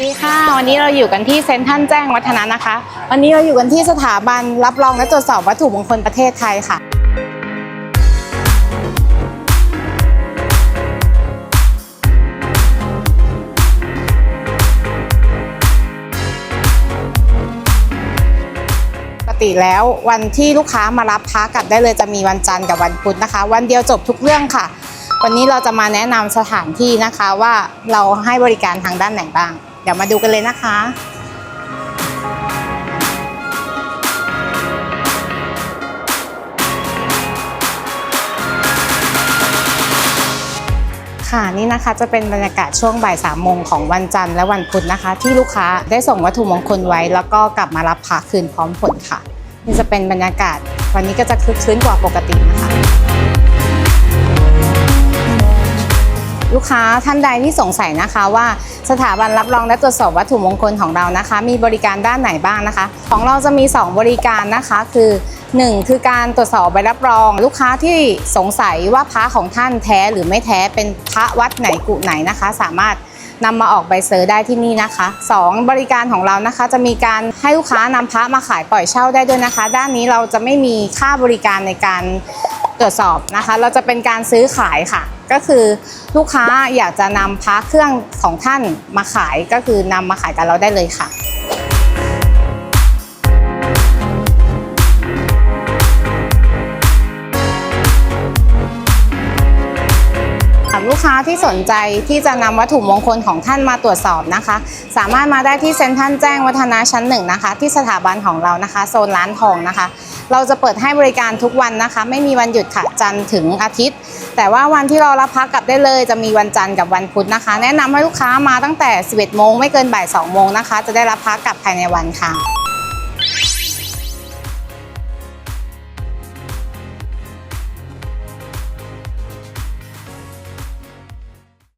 สวัสดีค่ะ วันนี้เราอยู่กันที่เซ็นทรัลแจ้งวัฒนะนะคะ วันนี้เราอยู่กันที่สถาบันรับรองและตรวจสอบวัตถุมงคลประเทศไทยค่ะปกติแล้ววันที่ลูกค้ามารับพระกลับได้เลยจะมีวันจันทร์กับวันพุธนะคะ วันเดียวจบทุกเรื่องค่ะ วันนี้เราจะมาแนะนำสถานที่นะคะว่าเราให้บริการทางด้านไหนบ้าง เดี๋ยวมาดูกันเลยนะคะ ค่ะนี่นะคะจะเป็นบรรยากาศช่วงบ่ายสามโมงของวันจันทร์และวันพุธนะคะ ที่ลูกค้าได้ส่งวัตถุมงคลไว้ แล้วก็กลับมารับพระคืนพร้อมผลค่ะ นี่จะเป็นบรรยากาศวันนี้ก็จะคึกคืนกว่าปกตินะคะ ลูกค้าท่านใดที่สงสัยนะคะว่าสถาบันรับรองและตรวจสอบวัตถุมงคลของเรานะคะ มีบริการด้านไหนบ้างนะคะ ของเราจะมี 2 บริการนะคะคือ 1 คือการตรวจสอบใบรับรอง ลูกค้าที่สงสัยว่าพระของท่านแท้หรือไม่แท้เป็นพระวัดไหนกุไหนนะคะ สามารถนำมาออกใบเซอร์ได้ที่นี่นะคะ 2 บริการของเรานะคะจะมีการให้ลูกค้านำพระมาขายปล่อยเช่าได้ด้วยนะคะ ด้านนี้เราจะไม่มีค่าบริการในการตรวจสอบนะคะ เราจะเป็นการซื้อขายค่ะ ก็คือลูกค้าอยากจะนำพระเครื่องของท่านมาขายก็คือนำมาขายกับเราได้เลยค่ะ ลูกค้าที่สนใจที่จะนำวัตถุมงคลของท่านมาตรวจสอบนะคะ สามารถมาได้ที่เซ็นทรัลแจ้งวัฒนาชั้นหนึ่งนะคะ ที่สถาบันของเรานะคะ โซนร้านทองนะคะ เราจะเปิดให้บริการทุกวันนะคะ ไม่มีวันหยุดค่ะจันทร์ถึงอาทิตย์ แต่ว่าวันที่เรารับพักกลับได้เลย จะมีวันจันทร์กับวันพุธนะคะ แนะนำให้ลูกค้ามาตั้งแต่ 11โมงไม่เกินบ่าย2โมงนะคะ จะได้รับพักกลับภายในวันค่ะ